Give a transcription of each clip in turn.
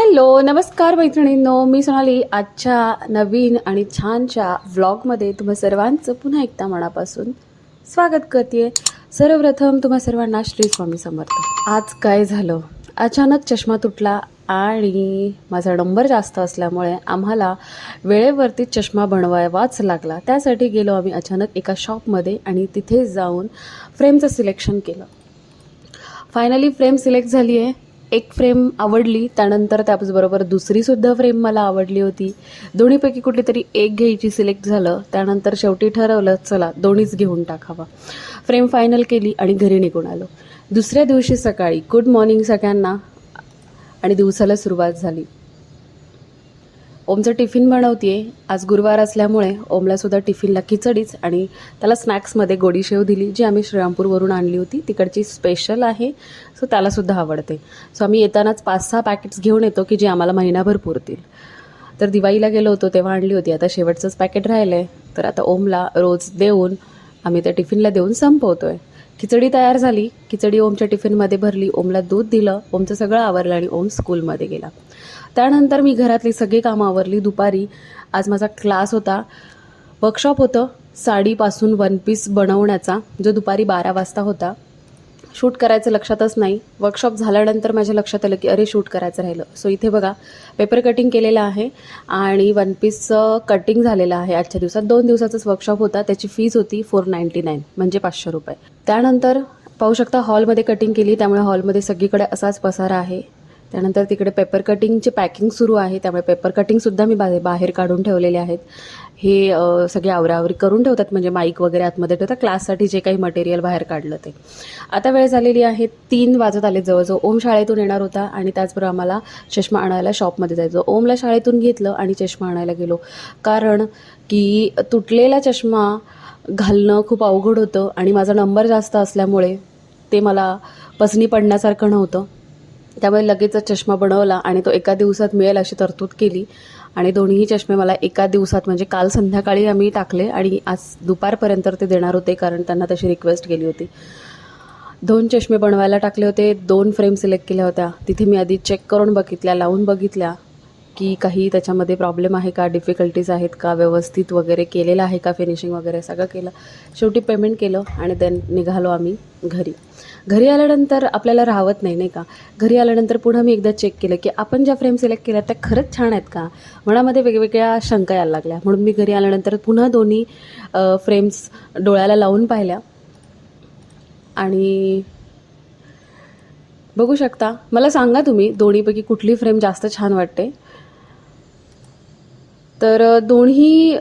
Hello नमस्कार मैत्रिणींनो. मी सोनाली. आजच्या नवीन आणि छानच्या व्लॉगमध्ये तुम्हा सर्वांचं पुन्हा एकदा मनापासून स्वागत करते सर्वप्रथम तुम्हा सर्वांना श्री स्वामी समर्थ. आज काय झालं? अचानक चष्मा तुटला आणि माझा नंबर जास्त असल्यामुळे आम्हाला वेळेवरती चष्मा बनवायवाच लागला. त्यासाठी गेलो आम्ही अचानक एका शॉपमध्ये आणि तिथे जाऊन फ्रेमचं सिलेक्शन केलं. फायनली फ्रेम सिलेक्ट झाली आहे एक फ्रेम आवडली त्यानंतर त्याचबरोबर दुसरीसुद्धा फ्रेम मला आवडली होती. दोन्हीपैकी कुठली तरी एक घ्यायची सिलेक्ट झालं त्यानंतर शेवटी ठरवलं चला दोन्हीच घेऊन टाकावा. फ्रेम फायनल केली आणि घरी निघून आलो. दुसऱ्या दिवशी सकाळी गुड मॉर्निंग सगळ्यांना आणि दिवसाला सुरुवात झाली. ओमचं टिफिन बनवते आज गुरुवार असल्यामुळे ओमलासुद्धा टिफिनला खिचडीच आणि त्याला स्नॅक्समध्ये गोडीशेव दिली जी आम्ही श्रीरामपूरवरून आणली होती. तिकडची स्पेशल आहे सो त्यालासुद्धा आवडते. सो आम्ही येतानाच पाच सहा पॅकेट्स घेऊन येतो की जे आम्हाला महिनाभर पुरतील. तर दिवाळीला गेलो होतो तेव्हा आणली होती. आता शेवटचंच पॅकेट राहिलं आहे तर आता ओमला रोज देऊन आम्ही त्या टिफिनला देऊन संपवतो आहे खिचडी तयार झाली. खिचडी ओमच्या टिफिनमध्ये भरली. ओमला दूध दिलं. ओमचं सगळं आवरलं आणि ओम स्कूलमध्ये गेला. त्यानंतर मी घरातली सगळी कामं आवरली. दुपारी आज माझा क्लास होता. वर्कशॉप होतं. साडीपासून वन पीस बनवण्याचा जो दुपारी बारा वाजता होता. शूट करायचं लक्षातच नाही. वर्कशॉप झाल्यानंतर माझ्या लक्षात आलं की अरे शूट करायचं राहिलं. सो इथे बघा पेपर कटिंग केलेलं आहे आणि वन पीसचं कटिंग झालेलं आहे आजच्या दिवसात. दोन दिवसाचाच वर्कशॉप होता. त्याची फीज होती फोर नाईंटी नाईन म्हणजे पाचशे रुपये. त्यानंतर पाहू शकता हॉलमध्ये कटिंग केली. त्यामुळे हॉलमध्ये सगळीकडे असाच पसारा आहे. त्यानंतर तिकडे पेपर कटिंगचे पॅकिंग सुरू आहे. त्यामुळे पेपर कटिंगसुद्धा मी बा बाहेर काढून ठेवलेले आहेत. हे सगळे आवरावरी करून ठेवतात. म्हणजे माईक वगैरे आतमध्ये ठेवतात. क्लाससाठी जे काही मटेरियल बाहेर काढलं ते. आता वेळ झालेली आहे. तीन वाजत आले जवळजवळ. ओम शाळेतून येणार होता आणि त्याचबरोबर आम्हाला चष्मा आणायला शॉपमध्ये जायचं. ओमला शाळेतून घेतलं आणि चष्मा आणायला गेलो. कारण की तुटलेला चष्मा घालणं खूप अवघड होतं आणि माझा नंबर जास्त असल्यामुळे ते मला पसनी पडण्यासारखं नव्हतं. त्यामुळे लगेचच चष्मा बनवला आणि तो एका दिवसात मिळेल अशी तरतूद केली. आणि दोन्हीही चष्मे मला एका दिवसात म्हणजे काल संध्याकाळी आम्ही टाकले आणि आज दुपारपर्यंत ते देणार होते कारण त्यांना तशी रिक्वेस्ट केली होती. दोन चष्मे बनवायला टाकले होते दोन फ्रेम सिलेक्ट केल्या होत्या. तिथे मी आधी चेक करून बघितल्या लावून बघितल्या. की काही त्याच्यामध्ये प्रॉब्लेम आहे का? डिफिकल्टीज आहेत का? व्यवस्थित वगैरे केलेलं आहे का? फिनिशिंग वगैरे सगळं केलं. शेवटी पेमेंट केलं आणि देन निघालो आम्ही घरी. घरी आल्यानंतर आपल्याला राहत नाही नाही का? घरी आल्यानंतर पुन्हा मी एकदा चेक केलं की आपण ज्या फ्रेम सिलेक्ट केल्या त्या खरंच छान आहेत का? मनामध्ये वेगवेगळ्या शंका यायला लागल्या. म्हणून मी घरी आल्यानंतर पुन्हा दोन्ही फ्रेम्स डोळ्याला लावून पाहिल्या. आणि बघू शकता. मला सांगा तुम्ही दोन्हीपैकी कुठली फ्रेम जास्त छान वाटते? तर दोन्ही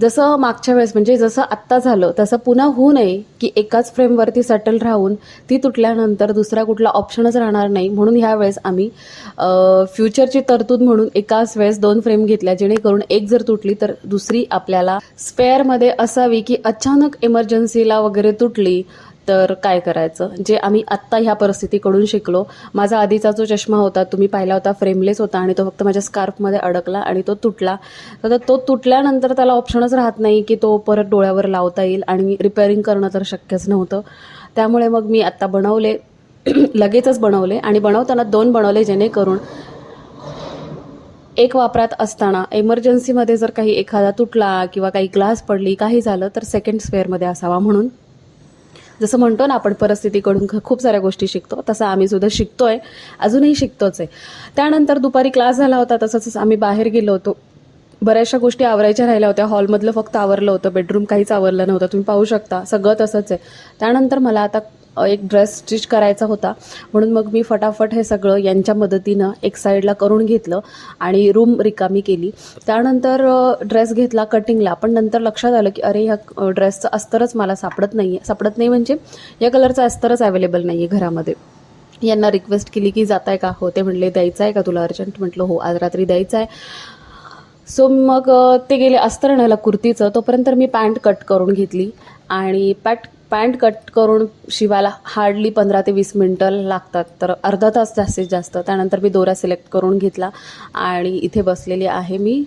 जसं मागच्या वेळेस म्हणजे जसं आत्ता झालं तसं पुन्हा होऊ नये की एकाच फ्रेमवरती सटल राहून ती तुटल्यानंतर दुसरा कुठला ऑप्शनच राहणार नाही. म्हणून ह्या वेळेस आम्ही फ्युचरची तरतूद म्हणून एकाच वेळेस दोन फ्रेम घेतल्या जेणेकरून एक जर तुटली तर दुसरी आपल्याला स्पेअरमध्ये असावी की अचानक इमर्जन्सीला वगैरे तुटली तर काय करायचं? जे आम्ही आत्ता ह्या परिस्थितीकडून शिकलो माझा आधीचा जो चष्मा होता तुम्ही पाहिला होता फ्रेमलेस होता आणि तो फक्त माझ्या स्कार्फमध्ये अडकला आणि तो तुटला. तर तो तुटल्यानंतर त्याला ऑप्शनच राहत नाही की तो परत डोळ्यावर लावता येईल आणि रिपेअरिंग करणं तर शक्यच नव्हतं. त्यामुळे मग मी आत्ता बनवले लगेचच बनवले आणि बनवताना दोन बनवले जेणेकरून एक वापरात असताना एमर्जन्सीमध्ये जर काही एखादा तुटला किंवा काही ग्लास पडली काही झालं तर सेकंड स्पेअरमध्ये असावा म्हणून. जसं म्हणतो ना आपण परिस्थितीकडून खूप साऱ्या गोष्टी शिकतो. तसं आम्ही सुद्धा शिकतोय. अजूनही शिकतोच आहे. त्यानंतर दुपारी क्लास झाला होता तसंच आम्ही बाहेर गेलो होतो. बऱ्याचशा गोष्टी आवरायच्या राहिल्या होत्या. हॉलमधलं फक्त आवरलं होतं. बेडरूम काहीच आवरलं नव्हतं. तुम्ही पाहू शकता. सगळं तसंच आहे. त्यानंतर मला आता एक ड्रेस स्टिच करायचा होता. म्हणून मग मी फटाफट हे सगळं यांच्या मदतीनं एक साईडला करून घेतलं आणि रूम रिकामी केली. त्यानंतर ड्रेस घेतला कटिंगला पण नंतर लक्षात आलं की अरे ह्या ड्रेसचं अस्तरच मला सापडत नाही आहे सापडत नाही म्हणजे या कलरचं अस्तरच अवेलेबल नाही आहे घरामध्ये. यांना रिक्वेस्ट केली की जाताय का? हो ते म्हणले द्यायचं आहे का तुला अर्जंट म्हटलं हो आज रात्री द्यायचं आहे सो मग ते गेले अस्तर आणायला कुर्तीचं. तोपर्यंत मी पॅन्ट कट करून घेतली आणि पॅट पॅन्ट कट करून शिवायला हार्डली पंधरा ते वीस मिनटं लागतात. तर अर्धा तास जास्तीत जास्त. त्यानंतर मी दोरा सिलेक्ट करून घेतला आणि इथे बसलेली आहे मी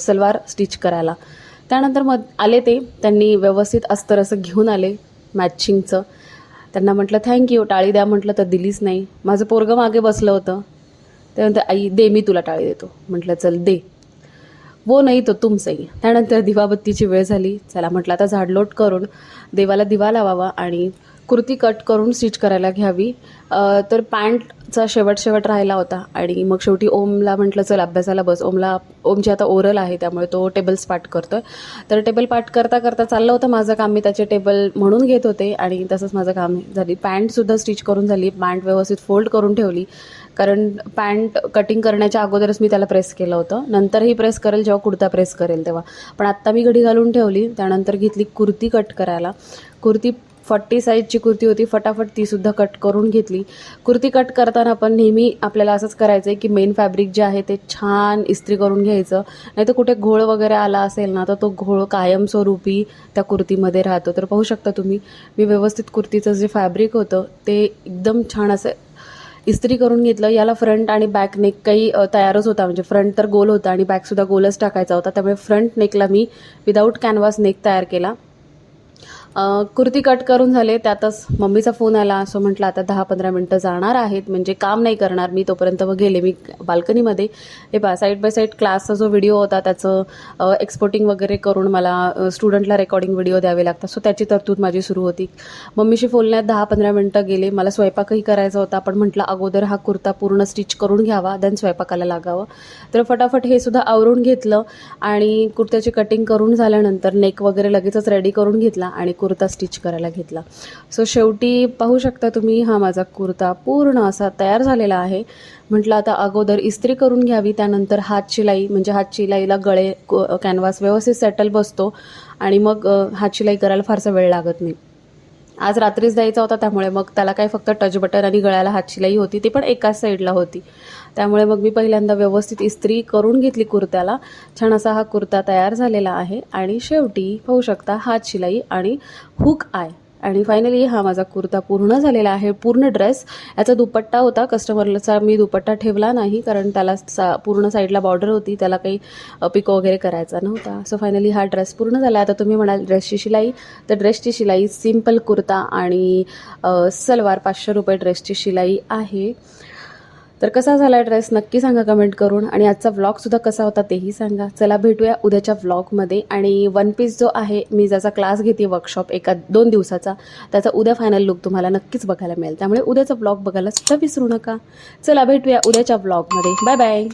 सलवार स्टिच करायला. त्यानंतर मग आले ते. त्यांनी व्यवस्थित अस्तर असं घेऊन आले मॅचिंगचं. त्यांना म्हटलं थँक्यू टाळी द्या. म्हटलं तर दिलीच नाही. माझं पोरगं मागे बसलं होतं. त्यानंतर आई दे मी तुला टाळी देतो. म्हटलं चल दे. वो नाही तो तुमचंही त्यानंतर दिवाबत्तीची वेळ झाली. चला म्हटलं आता झाडलोट करून देवाला दिवा लावावा आणि कुर्ती कट करून स्टिच करायला घ्यावी. तर पॅन्टचा शेवट शेवट राहिला होता आणि मग शेवटी ओमला म्हटलं चल अभ्यासाला बस. ओमला ओमची आता ओरल आहे त्यामुळे तो टेबल्स पाठ करतोय. तर टेबल पाठ करता करता चाललं होतं माझं काम. मी त्याचे टेबल म्हणून घेत होते आणि तसंच माझं काम झाली. पॅन्टसुद्धा स्टिच करून झाली. पॅन्ट व्यवस्थित फोल्ड करून ठेवली. कारण पॅन्ट कटिंग करण्याच्या अगोदरच मी त्याला प्रेस केलं होतं. नंतरही प्रेस करेल जेव्हा कुर्ता प्रेस करेल तेव्हा. पण आत्ता मी घडी घालून ठेवली त्यानंतर घेतली कुर्ती कट करायला. कुर्ती फट्टी साईजची कुर्ती होती फटाफट तीसुद्धा कट करून घेतली. कुर्ती कट करताना पण नेहमी आपल्याला असंच करायचं आहे की मेन फॅब्रिक जे आहे ते छान इस्त्री करून घ्यायचं. नाही तर कुठे घोळ वगैरे आला असेल ना तर तो घोळ कायमस्वरूपी त्या कुर्तीमध्ये राहतो. तर पाहू शकता तुम्ही मी व्यवस्थित कुर्तीचं जे फॅब्रिक होतं ते एकदम छान असं इस्त्री करून घेतलं याला फ्रंट आणि बॅक नेक काही तयारच होता. म्हणजे फ्रंट तर गोल होता आणि बॅकसुद्धा गोलच टाकायचा होता. त्यामुळे फ्रंट नेकला मी विदाऊट कॅनव्हास नेक तयार केला. कुर्ती कट करून झाले त्यातच मम्मीचा फोन आला असं म्हटलं आता दहा पंधरा मिनटं जाणार आहेत म्हणजे काम नाही करणार मी तोपर्यंत मग गेले मी बाल्कनीमध्ये. हे पहा साईड बाय साईड क्लासचा जो व्हिडिओ होता त्याचं एक्सपोर्टिंग वगैरे करून मला स्टुडंटला रेकॉर्डिंग व्हिडिओ द्यावे लागतात सो त्याची तरतूद माझी सुरू होती. मम्मीशी बोलण्यात दहा पंधरा मिनटं गेले मला स्वयंपाकही करायचा होता पण म्हटलं अगोदर हा कुर्ता पूर्ण स्टिच करून घ्यावा देन स्वयंपाकाला लागावं. तर फटाफट हे सुद्धा आवरून घेतलं आणि कुर्त्याची कटिंग करून झाल्यानंतर नेक वगैरे लगेचच रेडी करून घेतला. आणि कुर्ता स्टिच करायला घेतला. सो शेवटी पाहू शकता तुम्ही हा माझा कुर्ता पूर्ण असा तयार झालेला आहे. म्हटलं आता अगोदर इस्त्री करून घ्यावी त्यानंतर हात शिलाई म्हणजे हात शिलाईला गळे कॅनव्हास व्यवस्थित सेटल बसतो आणि मग हात शिलाई करायला फारसा वेळ लागत नाही. आज रात्रीच द्यायचा होता त्यामुळे मग त्याला काय फक्त टच बटन आणि गळ्याला हातशिलाई होती ती पण एकाच साईडला होती. त्यामुळे मग मी पहिल्यांदा व्यवस्थित इस्त्री करून घेतली कुर्त्याला. छान असा हा कुर्ता तयार झालेला आहे आणि शेवटी पाहू शकता हात शिलाई आणि हुक आय आणि फायनली हा माझा कुर्ता पूर्ण झालेला आहे पूर्ण ड्रेस याचा दुपट्टा होता कस्टमरचा मी दुपट्टा ठेवला नाही कारण त्याला सा पूर्ण साईडला बॉर्डर होती त्याला काही पिको वगैरे करायचा नव्हता. सो फायनली हा ड्रेस पूर्ण झाला. आता तुम्ही म्हणाल ड्रेसची शिलाई तर ड्रेसची शिलाई सिंपल कुर्ता आणि सलवार पाचशे रुपये ड्रेसची शिलाई आहे. तर कसा झाला ड्रेस नक्की सांगा कमेंट करून. आणि आजचा व्लॉगसुद्धा कसा होता तेही सांगा. चला भेटूया उद्याच्या व्लॉगमध्ये आणि वन पीस जो आहे मी ज्याचा क्लास घेते वर्कशॉप एका दोन दिवसाचा त्याचा उद्या फायनल लुक तुम्हाला नक्कीच बघायला मिळेल. त्यामुळे उद्याचा व्लॉग बघायला सुद्धा विसरू नका. चला भेटूया उद्याच्या व्लॉगमध्ये बाय बाय